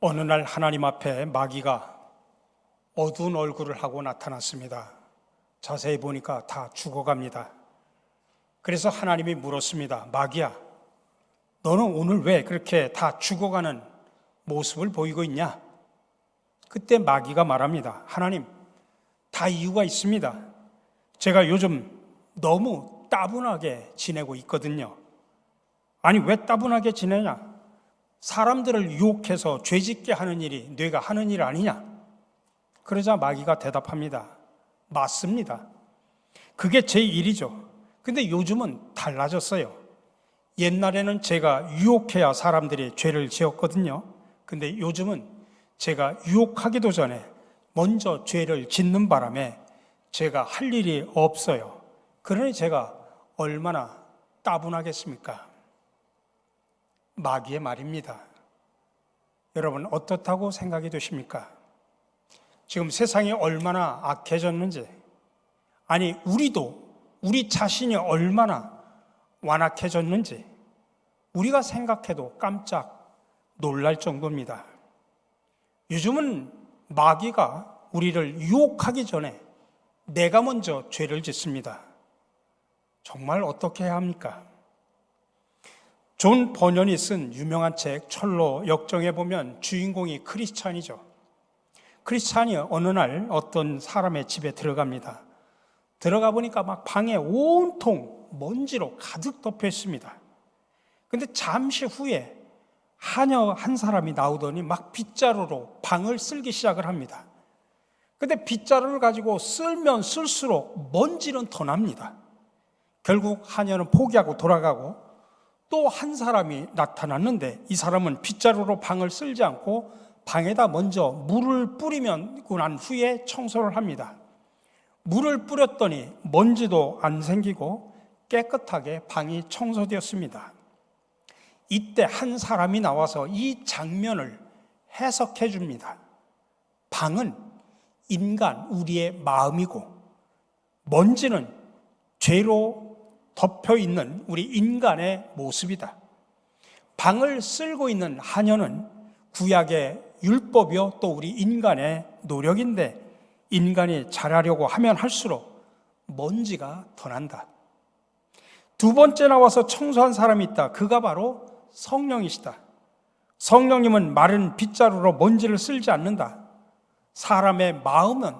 어느 날 하나님 앞에 마귀가 어두운 얼굴을 하고 나타났습니다. 자세히 보니까 다 죽어갑니다. 그래서 하나님이 물었습니다. 마귀야, 너는 오늘 왜 그렇게 다 죽어가는 모습을 보이고 있냐? 그때 마귀가 말합니다. 하나님, 다 이유가 있습니다. 제가 요즘 너무 따분하게 지내고 있거든요. 아니, 왜 따분하게 지내냐? 사람들을 유혹해서 죄짓게 하는 일이 뇌가 하는 일 아니냐? 그러자 마귀가 대답합니다. 맞습니다. 그게 제 일이죠. 근데 요즘은 달라졌어요. 옛날에는 제가 유혹해야 사람들이 죄를 지었거든요. 근데 요즘은 제가 유혹하기도 전에 먼저 죄를 짓는 바람에 제가 할 일이 없어요. 그러니 제가 얼마나 따분하겠습니까? 마귀의 말입니다. 여러분, 어떻다고 생각이 되십니까? 지금 세상이 얼마나 악해졌는지, 아니, 우리도 우리 자신이 얼마나 완악해졌는지, 우리가 생각해도 깜짝 놀랄 정도입니다. 요즘은 마귀가 우리를 유혹하기 전에 내가 먼저 죄를 짓습니다. 정말 어떻게 해야 합니까? 존 버년이 쓴 유명한 책 철로 역정에 보면 주인공이 크리스찬이죠. 크리스찬이 어느 날 어떤 사람의 집에 들어갑니다. 들어가 보니까 막 방에 온통 먼지로 가득 덮여 있습니다. 근데 잠시 후에 하녀 한 사람이 나오더니 막 빗자루로 방을 쓸기 시작을 합니다. 근데 빗자루를 가지고 쓸면 쓸수록 먼지는 더 납니다. 결국 하녀는 포기하고 돌아가고 또 한 사람이 나타났는데 이 사람은 빗자루로 방을 쓸지 않고 방에다 먼저 물을 뿌리면 난 후에 청소를 합니다. 물을 뿌렸더니 먼지도 안 생기고 깨끗하게 방이 청소되었습니다. 이때 한 사람이 나와서 이 장면을 해석해 줍니다. 방은 인간, 우리의 마음이고, 먼지는 죄로 덮여 있는 우리 인간의 모습이다. 방을 쓸고 있는 하녀는 구약의 율법이요, 또 우리 인간의 노력인데, 인간이 잘하려고 하면 할수록 먼지가 더 난다. 두 번째 나와서 청소한 사람이 있다. 그가 바로 성령이시다. 성령님은 마른 빗자루로 먼지를 쓸지 않는다. 사람의 마음은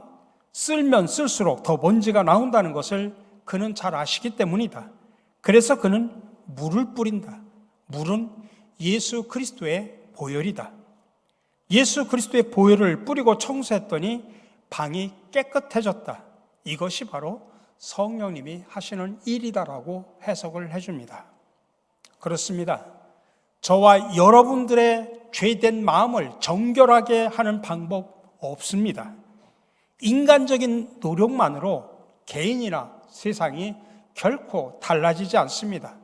쓸면 쓸수록 더 먼지가 나온다는 것을 그는 잘 아시기 때문이다. 그래서 그는 물을 뿌린다. 물은 예수 그리스도의 보혈이다. 예수 그리스도의 보혈을 뿌리고 청소했더니 방이 깨끗해졌다. 이것이 바로 성령님이 하시는 일이다라고 해석을 해줍니다. 그렇습니다. 저와 여러분들의 죄된 마음을 정결하게 하는 방법 없습니다. 인간적인 노력만으로 개인이나 세상이 결코 달라지지 않습니다.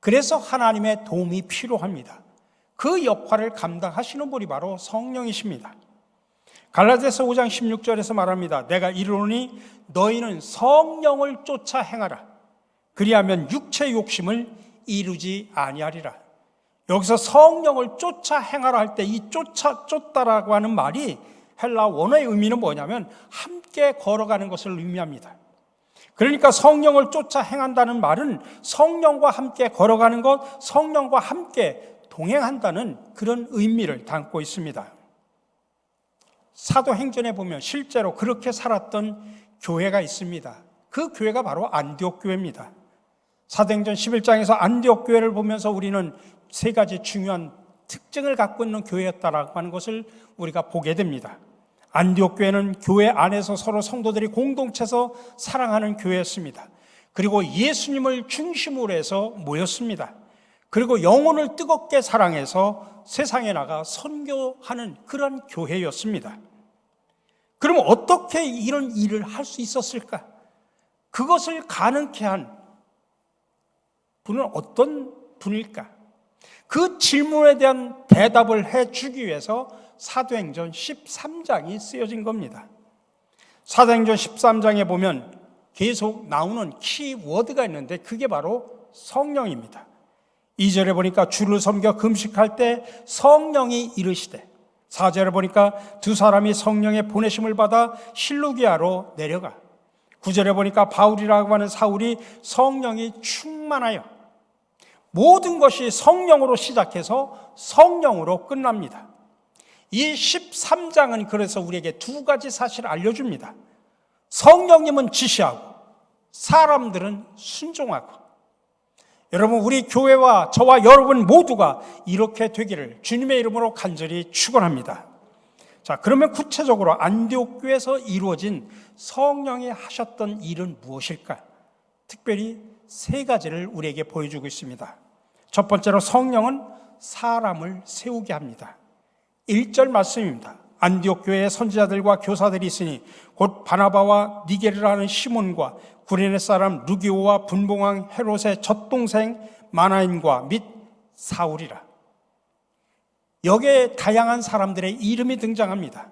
그래서 하나님의 도움이 필요합니다. 그 역할을 감당하시는 분이 바로 성령이십니다. 갈라디아서 5장 16절에서 말합니다. 내가 이르노니 너희는 성령을 쫓아 행하라. 그리하면 육체 욕심을 이루지 아니하리라. 여기서 성령을 쫓아 행하라 할 때 이 쫓아 쫓다라고 하는 말이 헬라 원어의 의미는 뭐냐면 함께 걸어가는 것을 의미합니다. 그러니까 성령을 쫓아 행한다는 말은 성령과 함께 걸어가는 것, 성령과 함께 동행한다는 그런 의미를 담고 있습니다. 사도행전에 보면 실제로 그렇게 살았던 교회가 있습니다. 그 교회가 바로 안디옥 교회입니다. 사도행전 11장에서 안디옥 교회를 보면서 우리는 세 가지 중요한 특징을 갖고 있는 교회였다라고 하는 것을 우리가 보게 됩니다. 안디옥 교회는 교회 안에서 서로 성도들이 공동체에서 사랑하는 교회였습니다. 그리고 예수님을 중심으로 해서 모였습니다. 그리고 영혼을 뜨겁게 사랑해서 세상에 나가 선교하는 그런 교회였습니다. 그러면 어떻게 이런 일을 할 수 있었을까? 그것을 가능케 한 분은 어떤 분일까? 그 질문에 대한 대답을 해 주기 위해서 사도행전 13장이 쓰여진 겁니다. 사도행전 13장에 보면 계속 나오는 키워드가 있는데 그게 바로 성령입니다. 2절에 보니까 주를 섬겨 금식할 때 성령이 이르시되 사절에 보니까 두 사람이 성령의 보내심을 받아 실루기아로 내려가. 구절에 보니까 바울이라고 하는 사울이 성령이 충만하여 모든 것이 성령으로 시작해서 성령으로 끝납니다. 이 13장은 그래서 우리에게 두 가지 사실을 알려줍니다. 성령님은 지시하고 사람들은 순종하고 여러분 우리 교회와 저와 여러분 모두가 이렇게 되기를 주님의 이름으로 간절히 축원합니다. 자, 그러면 구체적으로 안디옥 교회에서 이루어진 성령이 하셨던 일은 무엇일까? 특별히 세 가지를 우리에게 보여주고 있습니다. 첫 번째로 성령은 사람을 세우게 합니다. 1절 말씀입니다. 안디옥 교회에 선지자들과 교사들이 있으니 곧 바나바와 니게르라는 시몬과 구레네 사람 루기오와 분봉왕 헤롯의 젖동생 마나인과 및 사울이라. 여기에 다양한 사람들의 이름이 등장합니다.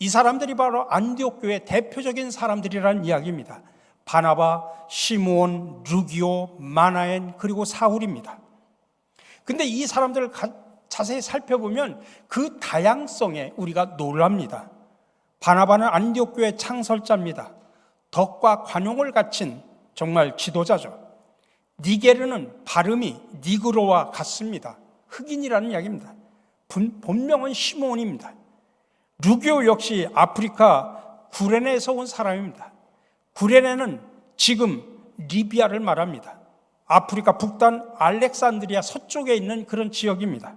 이 사람들이 바로 안디옥 교회 대표적인 사람들이라는 이야기입니다. 바나바, 시므온, 루기오, 마나엔 그리고 사울입니다. 근데 이 사람들을 자세히 살펴보면 그 다양성에 우리가 놀랍니다. 바나바는 안디옥 교회 창설자입니다. 덕과 관용을 갖춘 정말 지도자죠. 니게르는 발음이 니그로와 같습니다. 흑인이라는 이야기입니다. 본명은 시몬입니다. 루기오 역시 아프리카 구레네에서 온 사람입니다. 구레네는 지금 리비아를 말합니다. 아프리카 북단 알렉산드리아 서쪽에 있는 그런 지역입니다.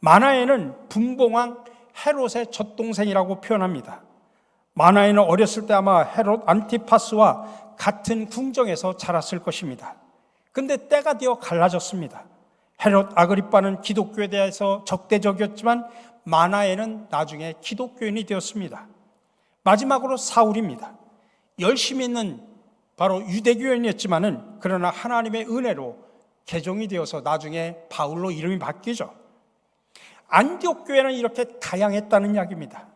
마나에는 분봉왕 헤롯의 젖동생이라고 표현합니다. 마나에는 어렸을 때 아마 헤롯 안티파스와 같은 궁정에서 자랐을 것입니다. 근데 때가 되어 갈라졌습니다. 헤롯 아그리빠는 기독교에 대해서 적대적이었지만 마나에는 나중에 기독교인이 되었습니다. 마지막으로 사울입니다. 열심히 있는 바로 유대교인이었지만은 그러나 하나님의 은혜로 개종이 되어서 나중에 바울로 이름이 바뀌죠. 안디옥 교회는 이렇게 다양했다는 이야기입니다.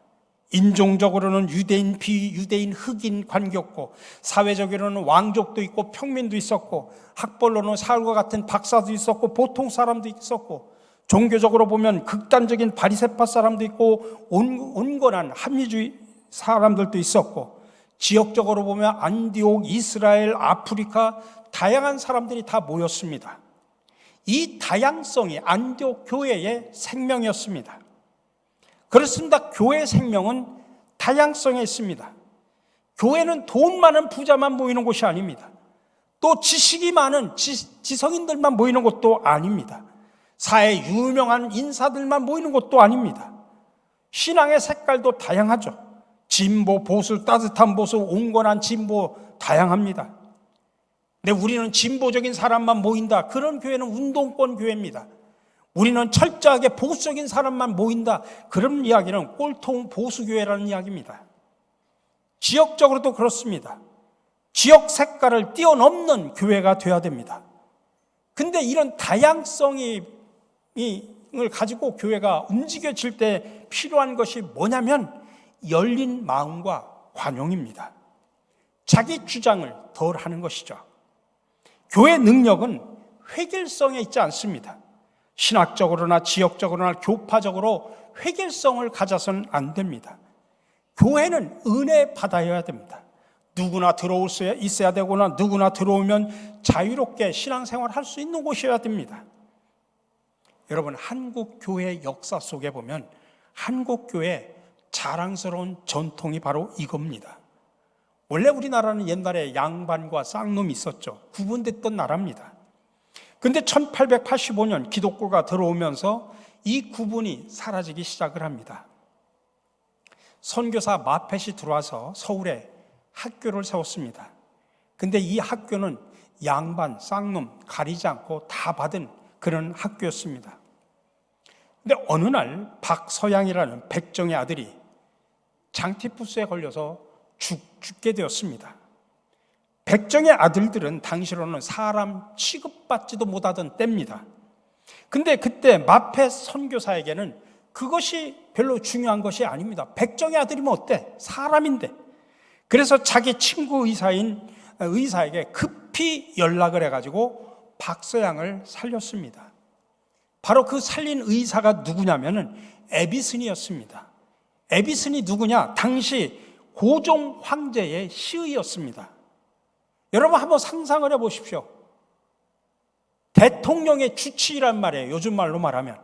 인종적으로는 유대인, 비유대인, 흑인 관계없고 사회적으로는 왕족도 있고 평민도 있었고 학벌로는 사울과 같은 박사도 있었고 보통 사람도 있었고 종교적으로 보면 극단적인 바리세파 사람도 있고 온, 온건한 합리주의 사람들도 있었고 지역적으로 보면 안디옥, 이스라엘, 아프리카 다양한 사람들이 다 모였습니다. 이 다양성이 안디옥 교회의 생명이었습니다. 그렇습니다. 교회 생명은 다양성에 있습니다. 교회는 돈 많은 부자만 모이는 곳이 아닙니다. 또 지식이 많은 지, 성인들만 모이는 곳도 아닙니다. 사회 유명한 인사들만 모이는 곳도 아닙니다. 신앙의 색깔도 다양하죠. 진보, 보수, 따뜻한 보수, 온건한 진보 다양합니다. 근데 우리는 진보적인 사람만 모인다. 그런 교회는 운동권 교회입니다. 우리는 철저하게 보수적인 사람만 모인다. 그런 이야기는 꼴통 보수교회라는 이야기입니다. 지역적으로도 그렇습니다. 지역 색깔을 뛰어넘는 교회가 되어야 됩니다. 근데 이런 다양성이 을 가지고 교회가 움직여질 때 필요한 것이 뭐냐면 열린 마음과 관용입니다. 자기 주장을 덜 하는 것이죠. 교회 능력은 획일성에 있지 않습니다. 신학적으로나 지역적으로나 교파적으로 획일성을 가져서는 안 됩니다. 교회는 은혜 받아야 됩니다. 누구나 들어올 수 있어야 되거나 누구나 들어오면 자유롭게 신앙생활 할 수 있는 곳이어야 됩니다. 여러분, 한국 교회 역사 속에 보면 한국 교회 자랑스러운 전통이 바로 이겁니다. 원래 우리나라는 옛날에 양반과 쌍놈이 있었죠. 구분됐던 나라입니다. 근데 1885년 기독교가 들어오면서 이 구분이 사라지기 시작을 합니다. 선교사 마펫이 들어와서 서울에 학교를 세웠습니다. 근데 이 학교는 양반, 쌍놈 가리지 않고 다 받은 그런 학교였습니다. 근데 어느 날 박서양이라는 백정의 아들이 장티푸스에 걸려서 죽, 죽게 되었습니다. 백정의 아들들은 당시로는 사람 취급받지도 못하던 때입니다. 근데 그때 마페 선교사에게는 그것이 별로 중요한 것이 아닙니다. 백정의 아들이면 어때? 사람인데. 그래서 자기 친구 의사인 의사에게 급히 연락을 해가지고 박서양을 살렸습니다. 바로 그 살린 의사가 누구냐면은 에비슨이었습니다. 에비슨이 누구냐? 당시 고종 황제의 시의였습니다. 여러분 한번 상상을 해 보십시오. 대통령의 주치의란 말이에요. 요즘 말로 말하면.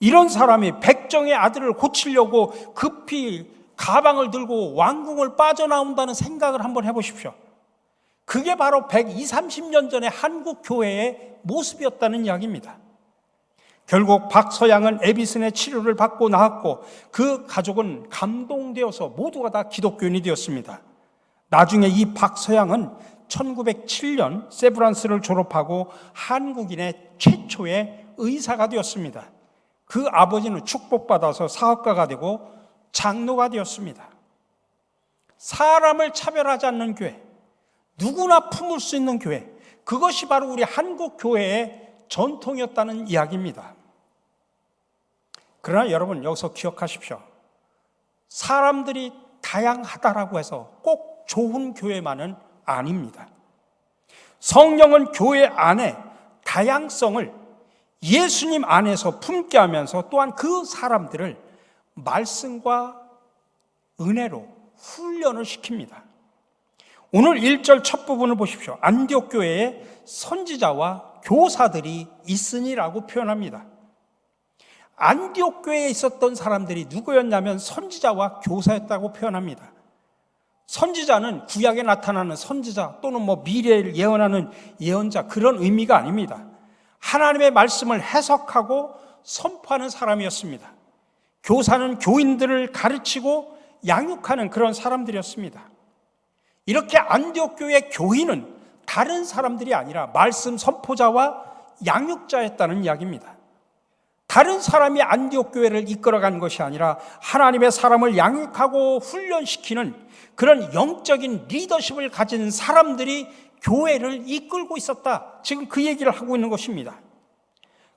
이런 사람이 백정의 아들을 고치려고 급히 가방을 들고 왕궁을 빠져나온다는 생각을 한번 해 보십시오. 그게 바로 120, 30년 전의 한국 교회의 모습이었다는 이야기입니다. 결국 박서양은 에비슨의 치료를 받고 나왔고 그 가족은 감동되어서 모두가 다 기독교인이 되었습니다. 나중에 이 박서양은 1907년 세브란스를 졸업하고 한국인의 최초의 의사가 되었습니다. 그 아버지는 축복받아서 사업가가 되고 장로가 되었습니다. 사람을 차별하지 않는 교회, 누구나 품을 수 있는 교회, 그것이 바로 우리 한국 교회의 전통이었다는 이야기입니다. 그러나 여러분 여기서 기억하십시오. 사람들이 다양하다라고 해서 꼭 좋은 교회만은 아닙니다. 성령은 교회 안에 다양성을 예수님 안에서 품게 하면서 또한 그 사람들을 말씀과 은혜로 훈련을 시킵니다. 오늘 1절 첫 부분을 보십시오. 안디옥 교회에 선지자와 교사들이 있으니라고 표현합니다. 안디옥 교회에 있었던 사람들이 누구였냐면 선지자와 교사였다고 표현합니다. 선지자는 구약에 나타나는 선지자 또는 뭐 미래를 예언하는 예언자 그런 의미가 아닙니다. 하나님의 말씀을 해석하고 선포하는 사람이었습니다. 교사는 교인들을 가르치고 양육하는 그런 사람들이었습니다. 이렇게 안디옥 교회 교인은 다른 사람들이 아니라 말씀 선포자와 양육자였다는 이야기입니다. 다른 사람이 안디옥 교회를 이끌어간 것이 아니라 하나님의 사람을 양육하고 훈련시키는 그런 영적인 리더십을 가진 사람들이 교회를 이끌고 있었다. 지금 그 얘기를 하고 있는 것입니다.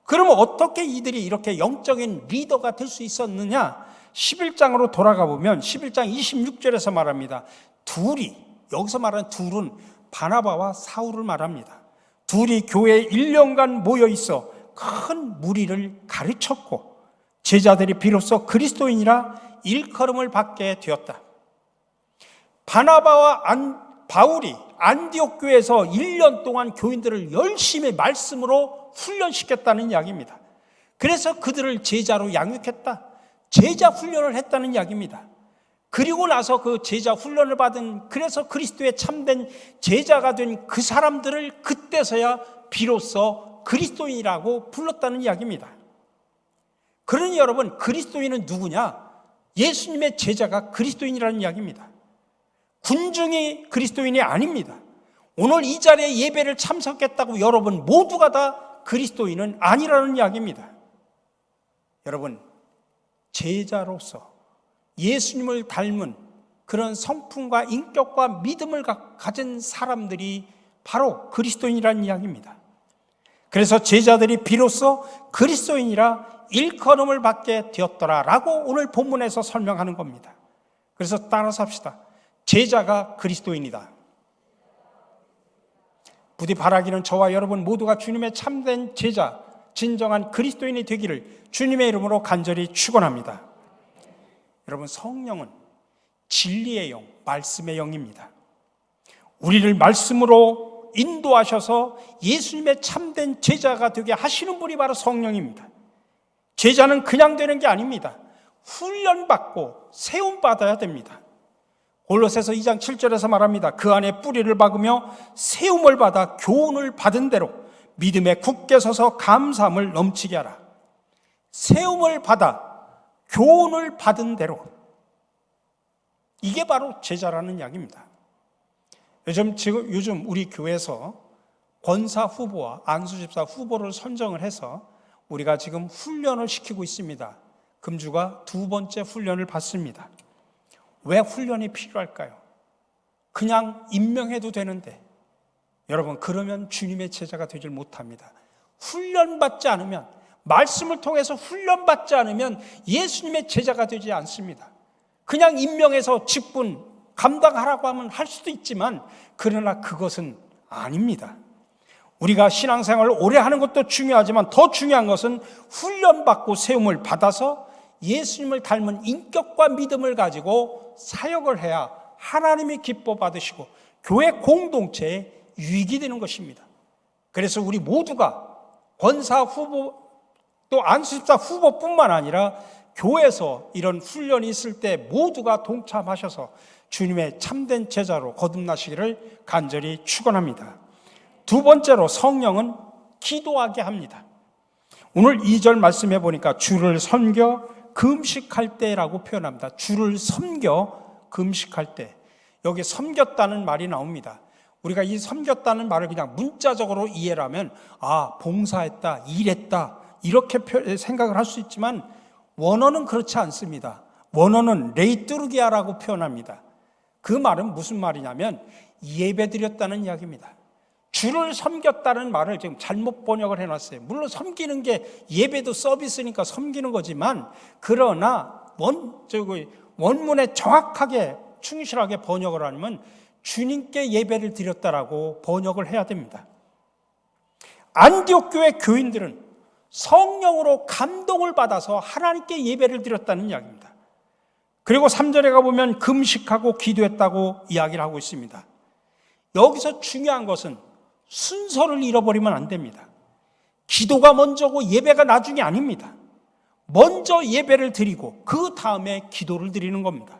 그러면 어떻게 이들이 이렇게 영적인 리더가 될 수 있었느냐? 11장으로 돌아가 보면 11장 26절에서 말합니다. 둘이 여기서 말하는 둘은 바나바와 사울을 말합니다. 둘이 교회에 1년간 모여 있어 큰 무리를 가르쳤고 제자들이 비로소 그리스도인이라 일컬음을 받게 되었다. 바나바와 안, 바울이 안디옥 교회에서 1년 동안 교인들을 열심히 말씀으로 훈련시켰다는 이야기입니다. 그래서 그들을 제자로 양육했다. 제자 훈련을 했다는 이야기입니다. 그리고 나서 그 제자 훈련을 받은 그래서 그리스도의 참된 제자가 된 그 사람들을 그때서야 비로소 그리스도인이라고 불렀다는 이야기입니다. 그러니 여러분 그리스도인은 누구냐? 예수님의 제자가 그리스도인이라는 이야기입니다. 군중이 그리스도인이 아닙니다. 오늘 이 자리에 예배를 참석했다고 여러분 모두가 다 그리스도인은 아니라는 이야기입니다. 여러분, 제자로서 예수님을 닮은 그런 성품과 인격과 믿음을 가진 사람들이 바로 그리스도인이라는 이야기입니다. 그래서 제자들이 비로소 그리스도인이라 일컬음을 받게 되었더라 라고 오늘 본문에서 설명하는 겁니다. 그래서 따라서 합시다. 제자가 그리스도인이다. 부디 바라기는 저와 여러분 모두가 주님의 참된 제자, 진정한 그리스도인이 되기를 주님의 이름으로 간절히 축원합니다. 여러분 성령은 진리의 영, 말씀의 영입니다. 우리를 말씀으로 인도하셔서 예수님의 참된 제자가 되게 하시는 분이 바로 성령입니다. 제자는 그냥 되는 게 아닙니다. 훈련받고 세움받아야 됩니다. 골로새서 2장 7절에서 말합니다. 그 안에 뿌리를 박으며 세움을 받아 교훈을 받은 대로 믿음에 굳게 서서 감사함을 넘치게 하라. 세움을 받아 교훈을 받은 대로 이게 바로 제자라는 이야기입니다. 요즘 지금 요즘 우리 교회에서 권사 후보와 안수집사 후보를 선정을 해서 우리가 지금 훈련을 시키고 있습니다. 금주가 두 번째 훈련을 받습니다. 왜 훈련이 필요할까요? 그냥 임명해도 되는데 여러분 그러면 주님의 제자가 되질 못합니다. 훈련받지 않으면 말씀을 통해서 훈련받지 않으면 예수님의 제자가 되지 않습니다. 그냥 임명해서 직분 감당하라고 하면 할 수도 있지만 그러나 그것은 아닙니다. 우리가 신앙생활을 오래 하는 것도 중요하지만 더 중요한 것은 훈련받고 세움을 받아서 예수님을 닮은 인격과 믿음을 가지고 사역을 해야 하나님이 기뻐 받으시고 교회 공동체에 유익이 되는 것입니다. 그래서 우리 모두가 권사 후보 또 안수집사 후보뿐만 아니라 교회에서 이런 훈련이 있을 때 모두가 동참하셔서 주님의 참된 제자로 거듭나시기를 간절히 축원합니다. 두 번째로 성령은 기도하게 합니다. 오늘 2절 말씀해 보니까 주를 섬겨 금식할 때라고 표현합니다. 주를 섬겨 금식할 때. 여기 섬겼다는 말이 나옵니다. 우리가 이 섬겼다는 말을 그냥 문자적으로 이해를 하면 아, 봉사했다, 일했다 이렇게 생각을 할 수 있지만 원어는 그렇지 않습니다. 원어는 레이뚜르기아라고 표현합니다. 그 말은 무슨 말이냐면 예배 드렸다는 이야기입니다. 주를 섬겼다는 말을 지금 잘못 번역을 해놨어요. 물론 섬기는 게 예배도 서비스니까 섬기는 거지만 그러나 원 저기 원문에 정확하게 충실하게 번역을 하면 주님께 예배를 드렸다라고 번역을 해야 됩니다. 안디옥 교회 교인들은 성령으로 감동을 받아서 하나님께 예배를 드렸다는 이야기입니다. 그리고 3절에 가보면 금식하고 기도했다고 이야기를 하고 있습니다. 여기서 중요한 것은 순서를 잃어버리면 안 됩니다. 기도가 먼저고 예배가 나중이 아닙니다. 먼저 예배를 드리고 그 다음에 기도를 드리는 겁니다.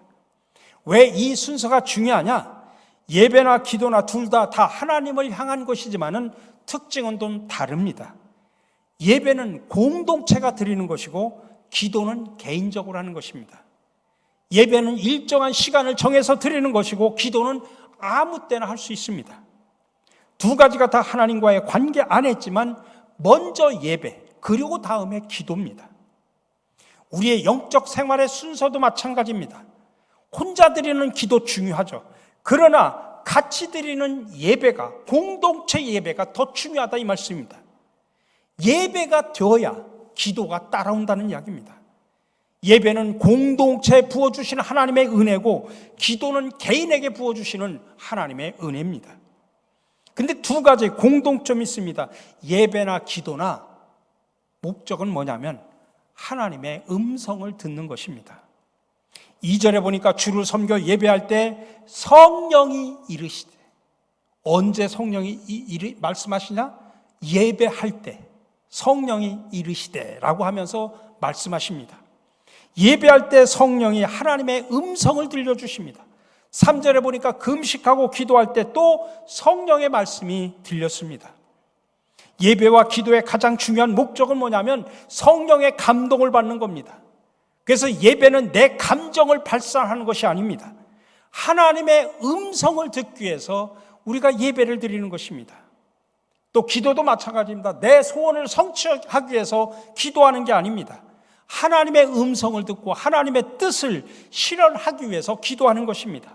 왜 이 순서가 중요하냐? 예배나 기도나 둘 다다 하나님을 향한 것이지만은 특징은 좀 다릅니다. 예배는 공동체가 드리는 것이고 기도는 개인적으로 하는 것입니다. 예배는 일정한 시간을 정해서 드리는 것이고 기도는 아무 때나 할 수 있습니다. 두 가지가 다 하나님과의 관계 안에 있지만 먼저 예배, 그리고 다음에 기도입니다. 우리의 영적 생활의 순서도 마찬가지입니다. 혼자 드리는 기도 중요하죠. 그러나 같이 드리는 예배가, 공동체 예배가 더 중요하다 이 말씀입니다. 예배가 되어야 기도가 따라온다는 이야기입니다. 예배는 공동체에 부어주시는 하나님의 은혜고, 기도는 개인에게 부어주시는 하나님의 은혜입니다. 근데 두 가지 공동점이 있습니다. 예배나 기도나 목적은 뭐냐면 하나님의 음성을 듣는 것입니다. 2절에 보니까 주를 섬겨 예배할 때 성령이 이르시되 언제 성령이 이르, 말씀하시냐? 예배할 때 성령이 이르시되라고 하면서 말씀하십니다. 예배할 때 성령이 하나님의 음성을 들려주십니다. 3절에 보니까 금식하고 기도할 때 또 성령의 말씀이 들렸습니다. 예배와 기도의 가장 중요한 목적은 뭐냐면 성령의 감동을 받는 겁니다. 그래서 예배는 내 감정을 발산하는 것이 아닙니다. 하나님의 음성을 듣기 위해서 우리가 예배를 드리는 것입니다. 또 기도도 마찬가지입니다. 내 소원을 성취하기 위해서 기도하는 게 아닙니다. 하나님의 음성을 듣고 하나님의 뜻을 실현하기 위해서 기도하는 것입니다.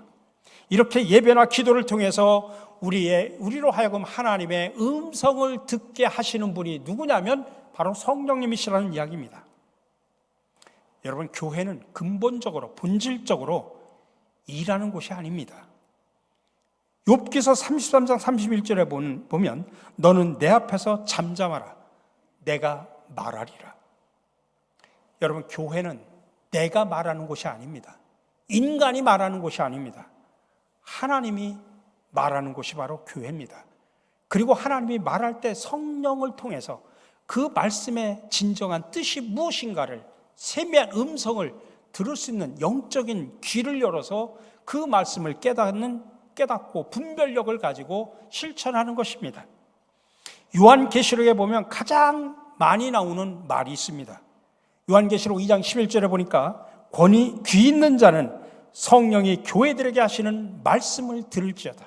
이렇게 예배나 기도를 통해서 우리의 우리로 하여금 하나님의 음성을 듣게 하시는 분이 누구냐면 바로 성령님이시라는 이야기입니다. 여러분 교회는 근본적으로 본질적으로 일하는 곳이 아닙니다. 욥기서 33장 31절에 보면 너는 내 앞에서 잠잠하라 내가 말하리라. 여러분 교회는 내가 말하는 곳이 아닙니다. 인간이 말하는 곳이 아닙니다. 하나님이 말하는 곳이 바로 교회입니다. 그리고 하나님이 말할 때 성령을 통해서 그 말씀의 진정한 뜻이 무엇인가를 세미한 음성을 들을 수 있는 영적인 귀를 열어서 그 말씀을 깨닫는 깨닫고 분별력을 가지고 실천하는 것입니다. 요한계시록에 보면 가장 많이 나오는 말이 있습니다. 요한계시록 2장 11절에 보니까 권위 귀 있는 자는 성령이 교회들에게 하시는 말씀을 들을지어다.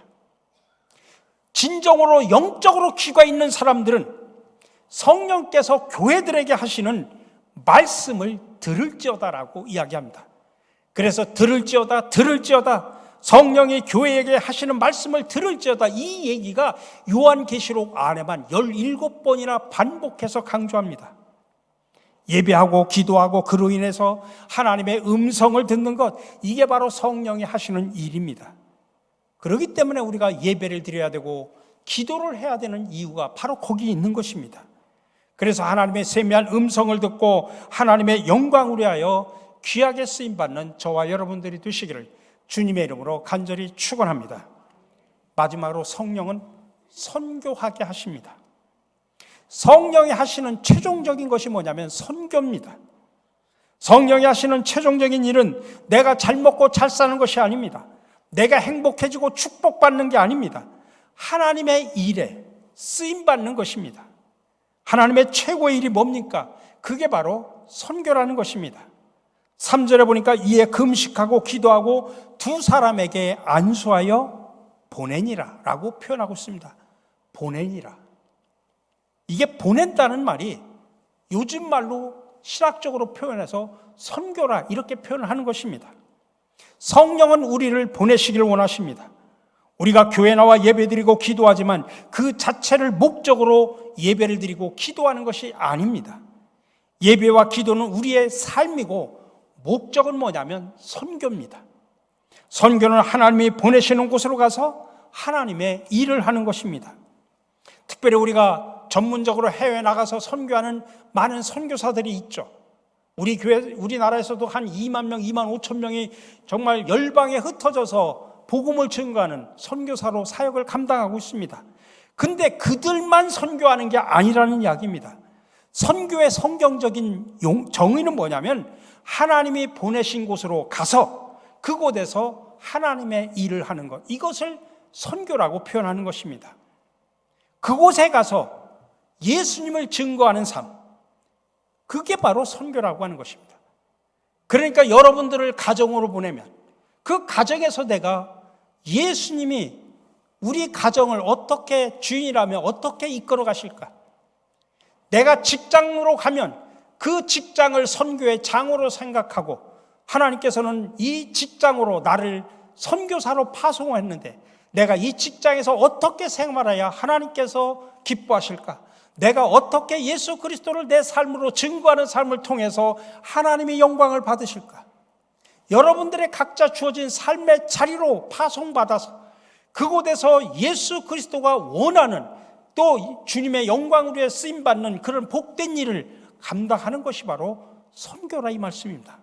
진정으로 영적으로 귀가 있는 사람들은 성령께서 교회들에게 하시는 말씀을 들을지어다라고 이야기합니다. 그래서 들을지어다, 들을지어다, 성령이 교회에게 하시는 말씀을 들을지어다 이 얘기가 요한계시록 안에만 17번이나 반복해서 강조합니다. 예배하고 기도하고 그로 인해서 하나님의 음성을 듣는 것, 이게 바로 성령이 하시는 일입니다. 그렇기 때문에 우리가 예배를 드려야 되고 기도를 해야 되는 이유가 바로 거기 있는 것입니다. 그래서 하나님의 세미한 음성을 듣고 하나님의 영광을 위하여 귀하게 쓰임 받는 저와 여러분들이 되시기를 주님의 이름으로 간절히 축원합니다. 마지막으로 성령은 선교하게 하십니다. 성령이 하시는 최종적인 것이 뭐냐면 선교입니다. 성령이 하시는 최종적인 일은 내가 잘 먹고 잘 사는 것이 아닙니다. 내가 행복해지고 축복받는 게 아닙니다. 하나님의 일에 쓰임 받는 것입니다. 하나님의 최고의 일이 뭡니까? 그게 바로 선교라는 것입니다. 3절에 보니까 이에 금식하고 기도하고 두 사람에게 안수하여 보내니라 라고 표현하고 있습니다. 보내니라. 이게 보낸다는 말이 요즘 말로 신학적으로 표현해서 선교라 이렇게 표현을 하는 것입니다. 성령은 우리를 보내시길 원하십니다. 우리가 교회 나와 예배 드리고 기도하지만 그 자체를 목적으로 예배를 드리고 기도하는 것이 아닙니다. 예배와 기도는 우리의 삶이고 목적은 뭐냐면 선교입니다. 선교는 하나님이 보내시는 곳으로 가서 하나님의 일을 하는 것입니다. 특별히 우리가 전문적으로 해외 나가서 선교하는 많은 선교사들이 있죠. 우리 교회, 우리나라에서도 한 2만 명, 2만 5천 명이 정말 열방에 흩어져서 복음을 증거하는 선교사로 사역을 감당하고 있습니다. 근데 그들만 선교하는 게 아니라는 이야기입니다. 선교의 성경적인 정의는 뭐냐면 하나님이 보내신 곳으로 가서 그곳에서 하나님의 일을 하는 것. 이것을 선교라고 표현하는 것입니다. 그곳에 가서 예수님을 증거하는 삶. 그게 바로 선교라고 하는 것입니다. 그러니까 여러분들을 가정으로 보내면 그 가정에서 내가 예수님이 우리 가정을 어떻게 주인이라면 어떻게 이끌어 가실까? 내가 직장으로 가면 그 직장을 선교의 장으로 생각하고 하나님께서는 이 직장으로 나를 선교사로 파송했는데 내가 이 직장에서 어떻게 생활해야 하나님께서 기뻐하실까? 내가 어떻게 예수 그리스도를 내 삶으로 증거하는 삶을 통해서 하나님의 영광을 받으실까? 여러분들의 각자 주어진 삶의 자리로 파송받아서 그곳에서 예수 그리스도가 원하는 또 주님의 위해 쓰임 받는 그런 복된 일을 감당하는 것이 바로 선교라 이 말씀입니다.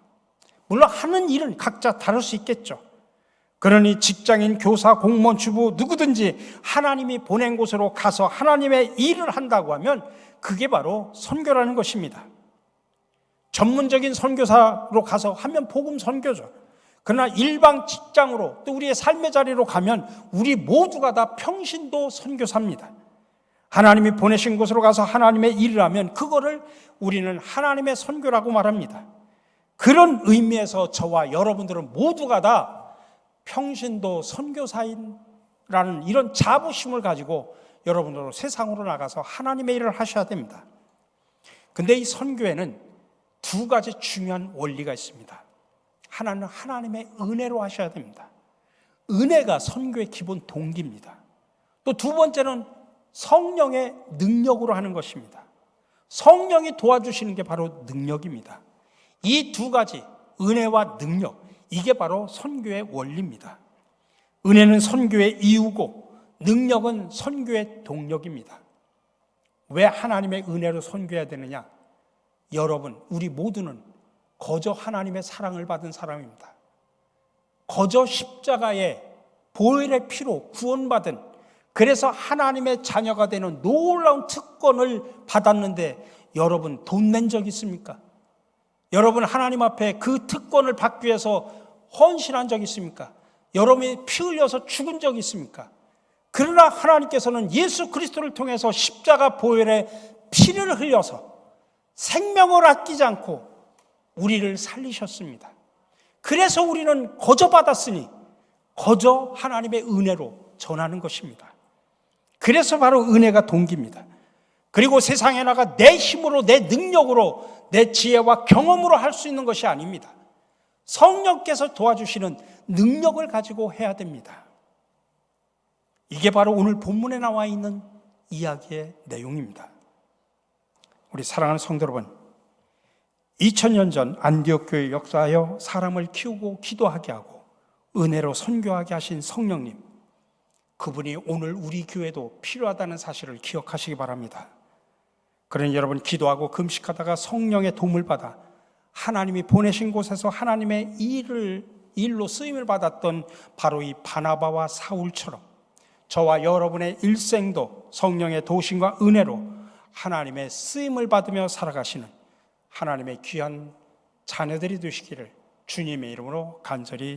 물론 하는 일은 각자 다를 수 있겠죠. 그러니 직장인, 교사, 공무원, 주부 누구든지 하나님이 보낸 곳으로 가서 하나님의 일을 한다고 하면 그게 바로 선교라는 것입니다. 전문적인 선교사로 가서 하면 복음 선교죠. 그러나 일방 직장으로 또 우리의 삶의 자리로 가면 우리 모두가 다 평신도 선교사입니다. 하나님이 보내신 곳으로 가서 하나님의 일을 하면 그거를 우리는 하나님의 선교라고 말합니다. 그런 의미에서 저와 여러분들은 모두가 다 평신도 선교사인라는 이런 자부심을 가지고 여러분들로 세상으로 나가서 하나님의 일을 하셔야 됩니다. 근데 이 선교에는 두 가지 중요한 원리가 있습니다. 하나는 하나님의 은혜로 하셔야 됩니다. 은혜가 선교의 기본 동기입니다. 또 두 번째는 성령의 능력으로 하는 것입니다. 성령이 도와주시는 게 바로 능력입니다. 이 두 가지, 은혜와 능력, 이게 바로 선교의 원리입니다. 은혜는 선교의 이유고 능력은 선교의 동력입니다. 왜 하나님의 은혜로 선교해야 되느냐? 여러분, 우리 모두는 거저 하나님의 사랑을 받은 사람입니다. 거저 십자가의 보혈의 피로 구원받은 그래서 하나님의 자녀가 되는 놀라운 특권을 받았는데 여러분 돈 낸 적 있습니까? 여러분 하나님 앞에 그 특권을 받기 위해서 헌신한 적 있습니까? 여러분이 피 흘려서 죽은 적 있습니까? 그러나 하나님께서는 예수 그리스도를 통해서 십자가 보혈에 피를 흘려서 생명을 아끼지 않고 우리를 살리셨습니다. 그래서 우리는 거저 받았으니 거저 하나님의 은혜로 전하는 것입니다. 그래서 바로 은혜가 동기입니다. 그리고 세상에 나가 내 힘으로, 내 능력으로, 내 지혜와 경험으로 할 수 있는 것이 아닙니다. 성령께서 도와주시는 능력을 가지고 해야 됩니다. 이게 바로 오늘 본문에 나와 있는 이야기의 내용입니다. 우리 사랑하는 성도 여러분, 2000년 전 안디옥 교회 역사하여 사람을 키우고 기도하게 하고 은혜로 선교하게 하신 성령님, 그분이 오늘 우리 교회도 필요하다는 사실을 기억하시기 바랍니다. 그러니 여러분 기도하고 금식하다가 성령의 도움을 받아 하나님이 보내신 곳에서 하나님의 일을 일로 쓰임을 받았던 바로 이 바나바와 사울처럼 저와 여러분의 일생도 성령의 도심과 은혜로 하나님의 쓰임을 받으며 살아가시는 하나님의 귀한 자녀들이 되시기를 주님의 이름으로 간절히